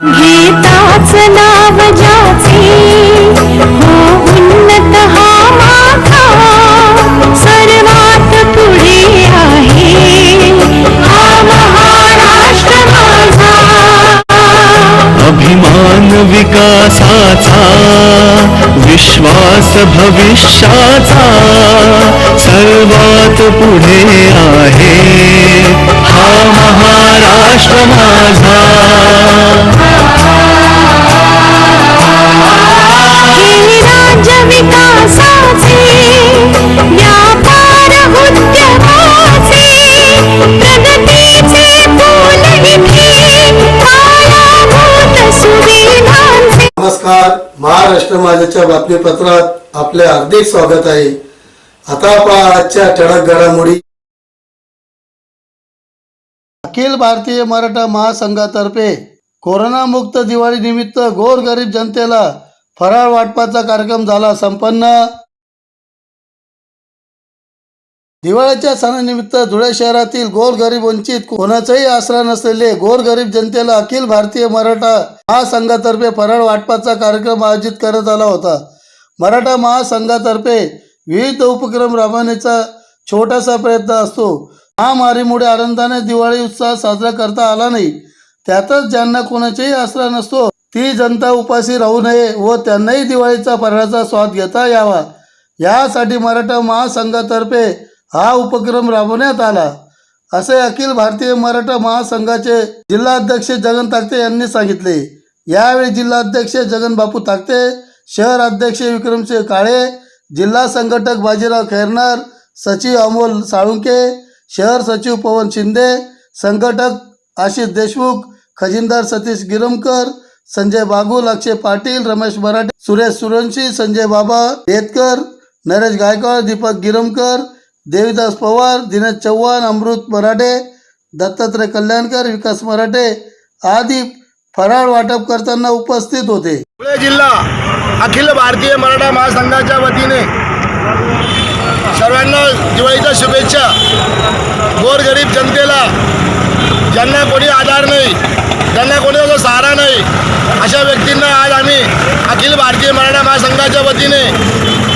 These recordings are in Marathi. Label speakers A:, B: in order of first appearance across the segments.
A: गीताच नाव ज्याचे हो उन्नत हा माथा सर्वात पुढे आहे. हा महाराष्ट्र माझा.
B: अभिमान विकासाचा विश्वास भविष्याचा सर्वात पुढे आहे. हा महाराष्ट्र माझा.
C: नमस्कार. महाराष्ट्र माझ्याच्या बातमीपत्रात आपले हार्दिक स्वागत आहे. आता पहा आजच्या ठळक घडामोडी. अखिल भारतीय मराठा महासंघातर्फे कोरोनामुक्त दिवाळी निमित्त गोरगरीब जनतेला फराळ वाटपाचा कार्यक्रम झाला संपन्न. दिवाळीच्या सणानिमित्त धुळे शहरातील गोरगरीब वंचित कोणाचाही आसरा नसलेले गोरगरीब जनतेला अखिल भारतीय मराठा महासंघातर्फे फराळ वाटपाचा कार्यक्रम आयोजित करण्यात आला होता. मराठा महासंघातर्फे विविध उपक्रम राबवण्याचा छोटासा प्रयत्न असतो. महामारीमुळे आनंदाने दिवाळी उत्साह साजरा करता आला नाही. त्यातच ज्यांना कोणाचाही आसरा नसतो ती जनता उपाशी राहू नये व त्यांनाही दिवाळीचा फराळाचा स्वाद घेता यावा. यासाठी मराठा महासंघातर्फे हा उपक्रम राबवण्यात आला. असे अखिल भारतीय मराठा महासंघाचे जिल्हाध्यक्ष जगन ताकते यांनी सांगितले. यावेळी जिल्हाध्यक्ष जगन बापू ताकते शहर अध्यक्ष विक्रमसिंह काळे जिल्हा संघटक बाजीराव खैरनार सचिव अमोल साळुंके शहर सचिव पवन शिंदे संघटक आशिष देशमुख खजिनदार सतीश गिरमकर संजय बागुल अक्षय पाटील रमेश मराठे सुरेश सुरवंशी संजय बाबा बेतकर नरेश गायकवाड दीपक गिरमकर देवीदास पवार दिनेश चव्हाण अमृत मराठे दत्तात्रय कल्याणकर विकास मराठे आदी फराळ वाटप करताना उपस्थित होते.
D: धुळे जिल्हा अखिल भारतीय मराठा महासंघाच्या वतीने सर्वांना दिवाळीच्या शुभेच्छा. गोरगरीब जनतेला ज्यांना कोणी आधार नाही ज्यांना कोणी त्याचा सहारा नाही अशा व्यक्तींना आज आम्ही अखिल भारतीय मराठा महासंघाच्या वतीने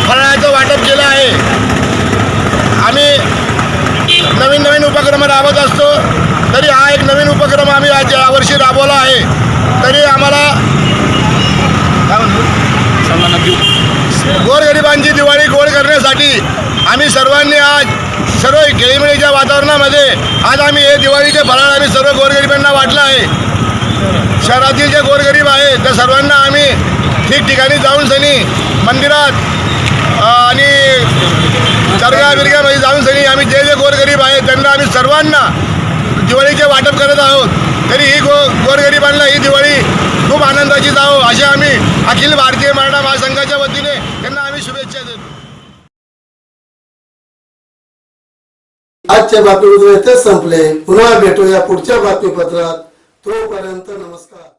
D: फराळाचं वाटप केलं आहे आम्ही नवीन नवीन उपक्रम राबवत असतो तरी हा एक नवीन उपक्रम आम्ही आज यावर्षी राबवला आहे. तरी आम्हाला गोरगरिबांची दिवाळी गोड करण्यासाठी आम्ही सर्वांनी आज सर्व खेळीमेळीच्या वातावरणामध्ये आज आम्ही हे दिवाळीचे फराळ आम्ही सर्व गोरगरिबांना वाटलं आहे. शहरातील जे गोरगरीब आहेत त्या सर्वांना आम्ही ठिकठिकाणी जाऊन सनी मंदिरात आणि दर्गा बिर्ग्यामध्ये जाऊन सगळी आम्ही जे जे गोरगरीब आहेत त्यांना आम्ही सर्वांना दिवाळीचे वाटप करत आहोत. तरी ही गो गोरगरिबांना ही दिवाळी खूप आनंदाची जावो असे आम्ही अखिल भारतीय मराठा महासंघाच्या वतीने त्यांना आम्ही शुभेच्छा देतो.
C: आजच्या बातमीपत्र इथेच संपले. पुन्हा भेटूया पुढच्या बातमीपत्रात. तोपर्यंत नमस्कार.